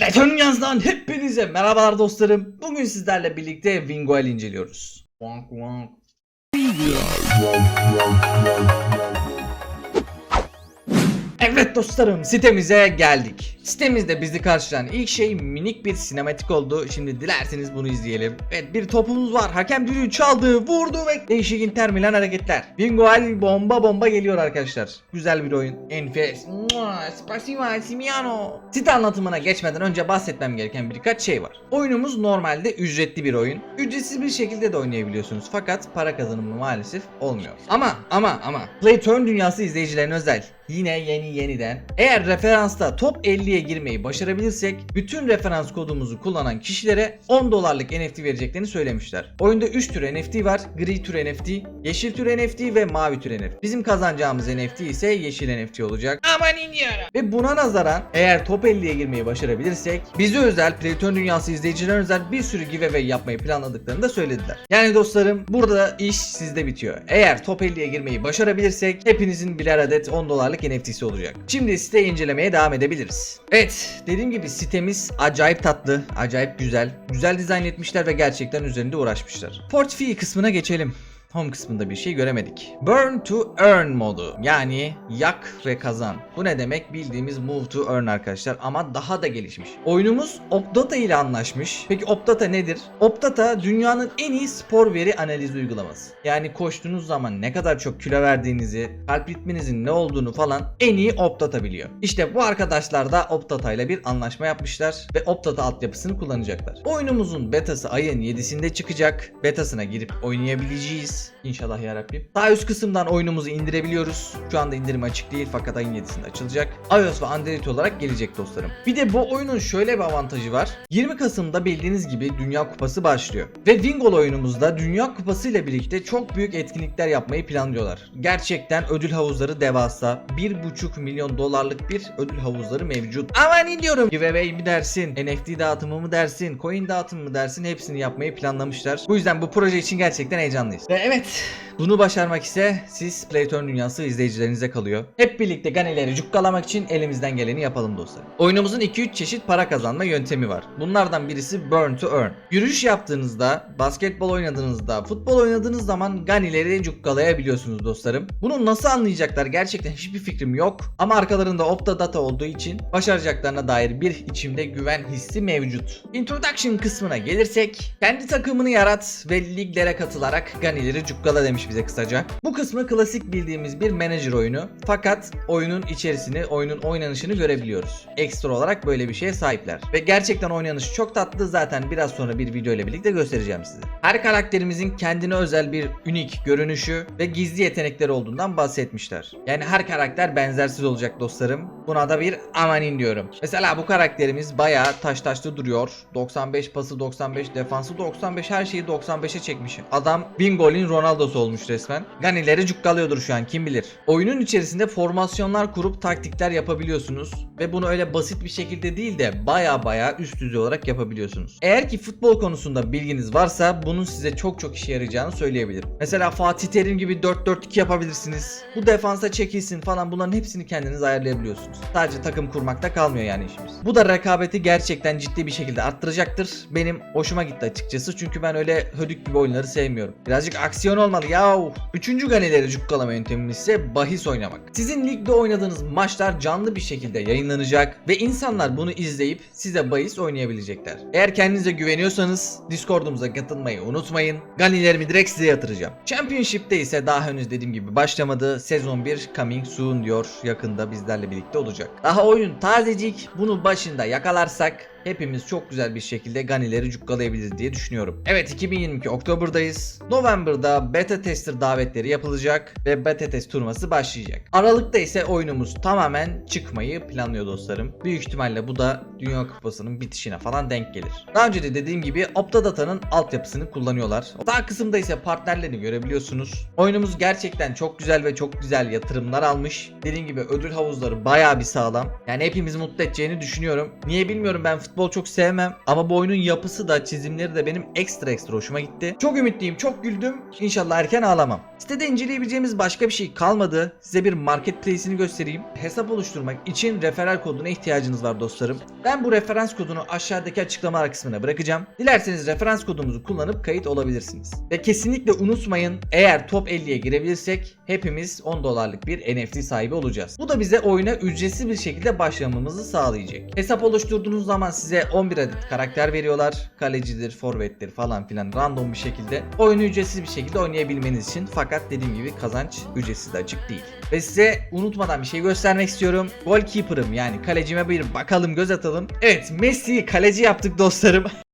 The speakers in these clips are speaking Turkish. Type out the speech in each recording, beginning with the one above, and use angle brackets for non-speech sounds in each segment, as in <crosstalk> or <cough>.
Platon Yaz'dan hepinize merhabalar dostlarım. Bugün sizlerle birlikte Winguel inceliyoruz. Wonk wonk. Evet dostlarım sitemize geldik. Sitemizde bizi karşılayan ilk şey minik bir sinematik oldu. Şimdi dilerseniz bunu izleyelim. Evet bir topumuz var. Hakem düdüğü çaldı, vurdu ve değişik Inter Milan hareketler. Bingoal bomba bomba geliyor arkadaşlar. Güzel bir oyun. Enfes. Spasiba Simiano. Site anlatımına geçmeden önce bahsetmem gereken birkaç şey var. Oyunumuz normalde ücretli bir oyun. Ücretsiz bir şekilde de oynayabiliyorsunuz. Fakat para kazanımı maalesef olmuyor. Ama ama ama Play Turn dünyası izleyicilerine özel. Yine yeni yeniden. Eğer referansta top 50'ye girmeyi başarabilirsek bütün referans kodumuzu kullanan kişilere 10 dolarlık NFT vereceklerini söylemişler. Oyunda 3 tür NFT var. Gri tür NFT, yeşil tür NFT ve mavi tür NFT. Bizim kazanacağımız NFT ise yeşil NFT olacak. Aman iniyorum. Ve buna nazaran eğer top 50'ye girmeyi başarabilirsek bize özel Playtone Dünyası izleyicilerine özel bir sürü giveaway yapmayı planladıklarını da söylediler. Yani dostlarım burada iş sizde bitiyor. Eğer top 50'ye girmeyi başarabilirsek hepinizin birer adet 10 dolarlık NFT'si olacak. Şimdi site incelemeye devam edebiliriz. Evet dediğim gibi sitemiz acayip tatlı, acayip güzel. Güzel dizayn etmişler ve gerçekten üzerinde uğraşmışlar. Portföy kısmına geçelim. Home kısmında bir şey göremedik. Burn to Earn modu yani yak ve kazan. Bu ne demek? Bildiğimiz Move to Earn arkadaşlar ama daha da gelişmiş. Oyunumuz Opdata ile anlaşmış. Peki Opdata nedir? Opdata dünyanın en iyi spor veri analizi uygulaması. Yani koştuğunuz zaman ne kadar çok kilo verdiğinizi, kalp ritminizin ne olduğunu falan en iyi Opdata biliyor. İşte bu arkadaşlar da Opdata ile bir anlaşma yapmışlar ve Opdata altyapısını kullanacaklar. Oyunumuzun betası ayın 7'sinde çıkacak. Betasına girip oynayabileceğiz. İnşallah yarabbim. Sağ üst kısımdan oyunumuzu indirebiliyoruz. Şu anda indirim açık değil fakat ayın 7'sinde açılacak. iOS ve Android olarak gelecek dostlarım. Bir de bu oyunun şöyle bir avantajı var. 20 Kasım'da bildiğiniz gibi Dünya Kupası başlıyor. Ve Wingol oyunumuzda Dünya Kupası ile birlikte çok büyük etkinlikler yapmayı planlıyorlar. Gerçekten ödül havuzları devasa. 1,5 milyon dolarlık bir ödül havuzları mevcut. Aman ne diyorum? Giveaway mi dersin? NFT dağıtımı mı dersin? Coin dağıtımı mı dersin? Hepsini yapmayı planlamışlar. Bu yüzden bu proje için gerçekten heyecanlıyız. Ve evet Evet bunu başarmak ise siz Playturn dünyası izleyicilerinize kalıyor. Hep birlikte ganileri cukkalamak için elimizden geleni yapalım dostlar. Oyunumuzun 2-3 çeşit para kazanma yöntemi var. Bunlardan birisi Burn to Earn. Yürüyüş yaptığınızda, basketbol oynadığınızda, futbol oynadığınız zaman ganileri cukkalayabiliyorsunuz dostlarım. Bunu nasıl anlayacaklar gerçekten hiçbir fikrim yok. Ama arkalarında Opta Data olduğu için başaracaklarına dair bir içimde güven hissi mevcut. Introduction kısmına gelirsek, kendi takımını yarat ve liglere katılarak ganileri cukkala demiş bize kısaca. Bu kısmı klasik bildiğimiz bir manager oyunu. Fakat oyunun içerisini, oyunun oynanışını görebiliyoruz. Ekstra olarak böyle bir şeye sahipler. Ve gerçekten oynanışı çok tatlı. Zaten biraz sonra bir video ile birlikte göstereceğim size. Her karakterimizin kendine özel bir unik görünüşü ve gizli yetenekleri olduğundan bahsetmişler. Yani her karakter benzersiz olacak dostlarım. Buna da bir amanin diyorum. Mesela bu karakterimiz bayağı taş taşlı duruyor. 95 pası 95, defansı 95, her şeyi 95'e çekmiş. Adam Bingol'in Ronaldo'su olmuş resmen. Ganileri cukkalıyordur şu an kim bilir. Oyunun içerisinde formasyonlar kurup taktikler yapabiliyorsunuz. Ve bunu öyle basit bir şekilde değil de baya baya üst düzey olarak yapabiliyorsunuz. Eğer ki futbol konusunda bilginiz varsa bunun size çok çok işe yarayacağını söyleyebilirim. Mesela Fatih Terim gibi 4-4-2 yapabilirsiniz. Bu defansa çekilsin falan bunların hepsini kendiniz ayarlayabiliyorsunuz. Sadece takım kurmakta kalmıyor yani işimiz. Bu da rekabeti gerçekten ciddi bir şekilde arttıracaktır. Benim hoşuma gitti açıkçası çünkü ben öyle hödük gibi oyunları sevmiyorum. Birazcık aksiyon olmalı yahu. Üçüncü ganileri cukkalama yöntemimiz ise bahis oynamak. Sizin ligde oynadığınız maçlar canlı bir şekilde yayınlanacak ve insanlar bunu izleyip size bahis oynayabilecekler. Eğer kendinize güveniyorsanız Discord'umuza katılmayı unutmayın. Ganilerimi direkt size yatıracağım. Championship'te ise daha henüz dediğim gibi başlamadı. Sezon 1 coming soon diyor. Yakında bizlerle birlikte olacak. Daha oyun tazecik. Bunu başında yakalarsak hepimiz çok güzel bir şekilde ganileri cukkalayabiliriz diye düşünüyorum. Evet 2022 Oktober'dayız. November'da beta tester davetleri yapılacak ve beta test turnuvası başlayacak. Aralıkta ise oyunumuz tamamen çıkmayı planlıyor dostlarım. Büyük ihtimalle bu da Dünya Kupası'nın bitişine falan denk gelir. Daha önce de dediğim gibi Optadata'nın altyapısını kullanıyorlar. Sağ kısımda ise partnerlerini görebiliyorsunuz. Oyunumuz gerçekten çok güzel ve çok güzel yatırımlar almış. Dediğim gibi ödül havuzları bayağı bir sağlam. Yani hepimiz mutlu edeceğini düşünüyorum. Niye bilmiyorum ben futbol çok sevmem ama bu oyunun yapısı da çizimleri de benim ekstra ekstra hoşuma gitti. Çok ümitliyim, çok güldüm. İnşallah erken ağlamam. Sitede inceleyebileceğimiz başka bir şey kalmadı. Size bir marketplace'ini göstereyim. Hesap oluşturmak için referral koduna ihtiyacınız var dostlarım. Ben bu referans kodunu aşağıdaki açıklamalar kısmına bırakacağım. Dilerseniz referans kodumuzu kullanıp kayıt olabilirsiniz. Ve kesinlikle unutmayın eğer top 50'ye girebilirsek hepimiz 10 dolarlık bir NFT sahibi olacağız. Bu da bize oyuna ücretsiz bir şekilde başlamamızı sağlayacak. Hesap oluşturduğunuz zaman size 11 adet karakter veriyorlar. Kalecidir, forvettir falan filan random bir şekilde. Oyunu ücretsiz bir şekilde oynayabilmeniz için fakat dediğim gibi kazanç ücretsiz de açık değil. Ve size unutmadan bir şey göstermek istiyorum. Goalkeeper'ım yani kalecime bir bakalım göz atalım. Evet Messi'yi kaleci yaptık dostlarım. <laughs>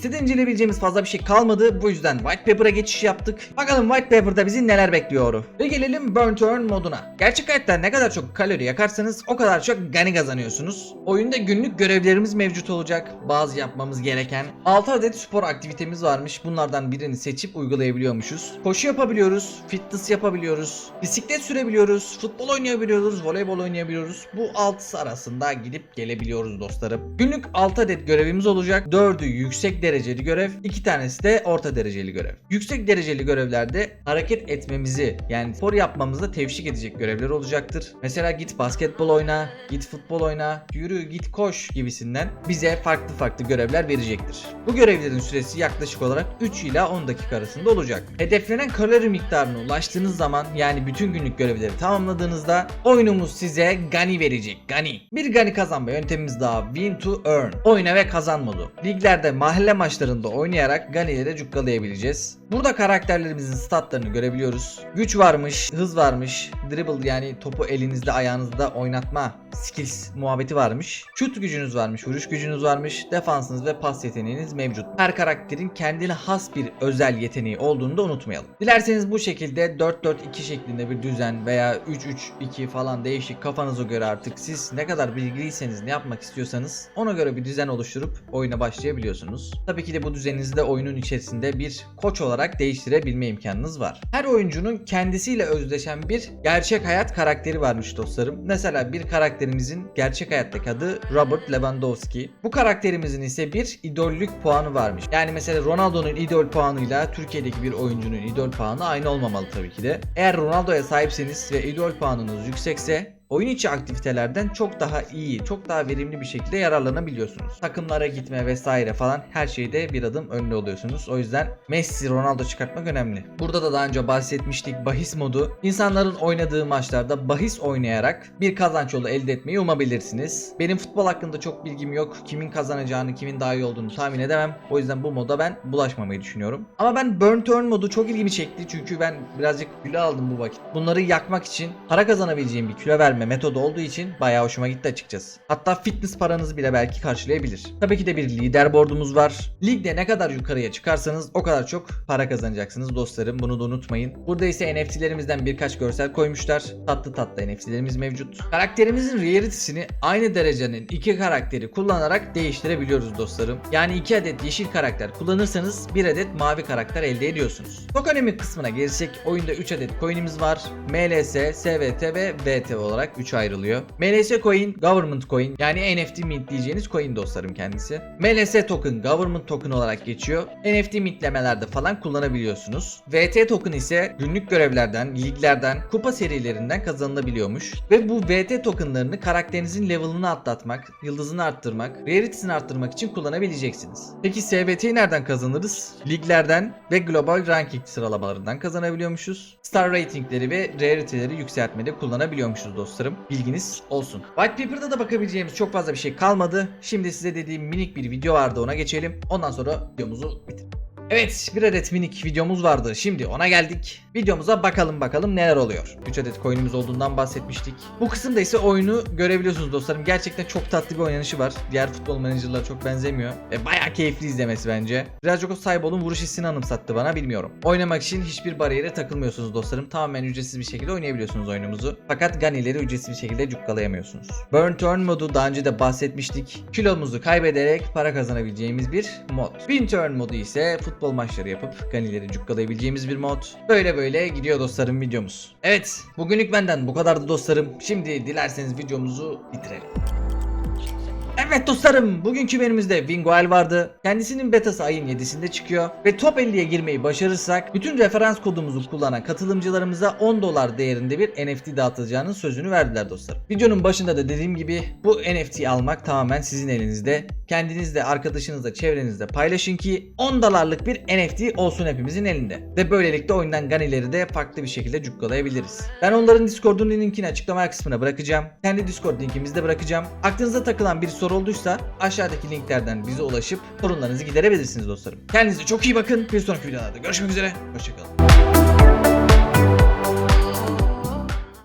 varsın. Sitede inceleyebileceğimiz fazla bir şey kalmadı. Bu yüzden White Paper'a geçiş yaptık. Bakalım White Paper'da bizi neler bekliyor. Ve gelelim Burn Turn moduna. Gerçek hayatta ne kadar çok kalori yakarsanız o kadar çok gani kazanıyorsunuz. Oyunda günlük görevlerimiz mevcut olacak. Bazı yapmamız gereken 6 adet spor aktivitemiz varmış. Bunlardan birini seçip uygulayabiliyormuşuz. Koşu yapabiliyoruz, fitness yapabiliyoruz, bisiklet sürebiliyoruz, futbol oynayabiliyoruz, voleybol oynayabiliyoruz. Bu 6'sı arasında gidip gelebiliyoruz dostlarım. Günlük 6 adet görevimiz olacak. 4'ü yüksek dereceli görev, 2 tanesi de orta dereceli görev. Yüksek dereceli görevlerde hareket etmemizi yani spor yapmamızı teşvik edecek görevler olacaktır. Mesela git basketbol oyna, git futbol oyna, yürü git koş gibisinden bize farklı farklı görevler verecektir. Bu görevlerin süresi yaklaşık olarak 3 ila 10 dakika arasında olacak. Hedeflenen kalori miktarına ulaştığınız zaman yani bütün günlük görevleri tamamladığınızda oyunumuz size Gani verecek. Gani. Bir Gani kazanma yöntemimiz daha Win to Earn. Oyna ve kazan modu. Liglerde mahalle maçlarında oynayarak Gani'leri cukkalayabileceğiz. Burada karakterlerimizin statlarını görebiliyoruz. Güç varmış, hız varmış, dribble yani topu elinizde ayağınızda oynatma skills muhabbeti varmış. Şut gücünüz varmış, vuruş gücünüz varmış, defansınız ve pas yeteneğiniz mevcut. Her karakterin kendine has bir özel yeteneği olduğunu da unutmayalım. Dilerseniz bu şekilde 4-4-2 şeklinde bir düzen veya 3-3-2 falan değişik kafanıza göre artık siz ne kadar bilgiliyseniz ne yapmak istiyorsanız ona göre bir düzen oluşturup oyuna başlayabiliyorsunuz. Tabii ki de bu düzeninizi de oyunun içerisinde bir koç olarak değiştirebilme imkanınız var. Her oyuncunun kendisiyle özdeşen bir gerçek hayat karakteri varmış dostlarım. Mesela bir karakterimizin gerçek hayattaki adı Robert Lewandowski. Bu karakterimizin ise bir idollük puanı varmış. Yani mesela Ronaldo'nun idol puanıyla Türkiye'deki bir oyuncunun idol puanı aynı olmamalı tabii ki de. Eğer Ronaldo'ya sahipseniz ve idol puanınız yüksekse oyun içi aktivitelerden çok daha iyi, çok daha verimli bir şekilde yararlanabiliyorsunuz. Takımlara gitme vesaire falan her şeyde bir adım önde oluyorsunuz. O yüzden Messi, Ronaldo çıkartmak önemli. Burada da daha önce bahsetmiştik bahis modu. İnsanların oynadığı maçlarda bahis oynayarak bir kazanç yolu elde etmeyi umabilirsiniz. Benim futbol hakkında çok bilgim yok. Kimin kazanacağını, kimin daha iyi olduğunu tahmin edemem. O yüzden bu moda ben bulaşmamayı düşünüyorum. Ama ben Burn Turn modu çok ilgimi çekti. Çünkü ben birazcık kilo aldım bu vakit. Bunları yakmak için para kazanabileceğim bir kilo verme metodu olduğu için bayağı hoşuma gitti açıkçası. Hatta fitness paranızı bile belki karşılayabilir. Tabii ki de bir leaderboardumuz var. Ligde ne kadar yukarıya çıkarsanız o kadar çok para kazanacaksınız dostlarım. Bunu da unutmayın. Burada ise NFT'lerimizden birkaç görsel koymuşlar. Tatlı tatlı NFT'lerimiz mevcut. Karakterimizin reality'sini aynı derecenin iki karakteri kullanarak değiştirebiliyoruz dostlarım. Yani iki adet yeşil karakter kullanırsanız bir adet mavi karakter elde ediyorsunuz. Tokenomic kısmına gelirsek oyunda 3 adet coin'imiz var. MLS, SVT ve VT olarak 3 ayrılıyor. MLS coin, government coin yani NFT mint diyeceğiniz coin dostlarım kendisi. MLS token, government token olarak geçiyor. NFT mintlemelerde falan kullanabiliyorsunuz. VT token ise günlük görevlerden, liglerden, kupa serilerinden kazanılabiliyormuş. Ve bu VT tokenlarını karakterinizin level'ını atlatmak, yıldızını arttırmak, rarity'sini arttırmak için kullanabileceksiniz. Peki SVT'yi nereden kazanırız? Liglerden ve global ranking sıralamalarından kazanabiliyormuşuz. Star ratingleri ve rarity'leri yükseltmede kullanabiliyormuşuz dostlarım. Bilginiz olsun. White Paper'da da bakabileceğimiz çok fazla bir şey kalmadı. Şimdi size dediğim minik bir video vardı ona geçelim. Ondan sonra videomuzu bitirelim. Evet bir adet minik videomuz vardı. Şimdi ona geldik. Videomuza bakalım bakalım neler oluyor. 3 adet coin'imiz olduğundan bahsetmiştik. Bu kısımda ise oyunu görebiliyorsunuz dostlarım. Gerçekten çok tatlı bir oynanışı var. Diğer futbol menajerlara çok benzemiyor. Ve bayağı keyifli izlemesi bence. Birazcık o Cybol'un vuruş hissini anımsattı bana bilmiyorum. Oynamak için hiçbir bariyere takılmıyorsunuz dostlarım. Tamamen ücretsiz bir şekilde oynayabiliyorsunuz oyunumuzu. Fakat ganileri ücretsiz bir şekilde cukkalayamıyorsunuz. Burn Turn modu daha önce de bahsetmiştik. Kilomuzu kaybederek para kazanabileceğimiz bir mod. Win Turn modu ise futbol futbol maçları yapıp ganileri cukkalayabileceğimiz bir mod. Böyle böyle gidiyor dostlarım videomuz. Evet bugünlük benden bu kadardı dostlarım. Şimdi dilerseniz videomuzu bitirelim. Evet dostlarım bugünkü benimizde Wingual vardı. Kendisinin betası ayın 7'sinde çıkıyor. Ve top 50'ye girmeyi başarırsak bütün referans kodumuzu kullanan katılımcılarımıza 10 dolar değerinde bir NFT dağıtılacağının sözünü verdiler dostlarım. Videonun başında da dediğim gibi bu NFT'yi almak tamamen sizin elinizde. Kendiniz de arkadaşınızla çevrenizde paylaşın ki 10 dolarlık bir NFT olsun hepimizin elinde. Ve böylelikle oyundan ganileri de farklı bir şekilde cukkalayabiliriz. Ben onların Discord'un linkini açıklama kısmına bırakacağım. Kendi Discord linkimizi de bırakacağım. Aklınıza takılan bir soru olduysa aşağıdaki linklerden bize ulaşıp sorunlarınızı giderebilirsiniz dostlarım. Kendinize çok iyi bakın. Bir sonraki videolarda görüşmek üzere. Hoşçakalın.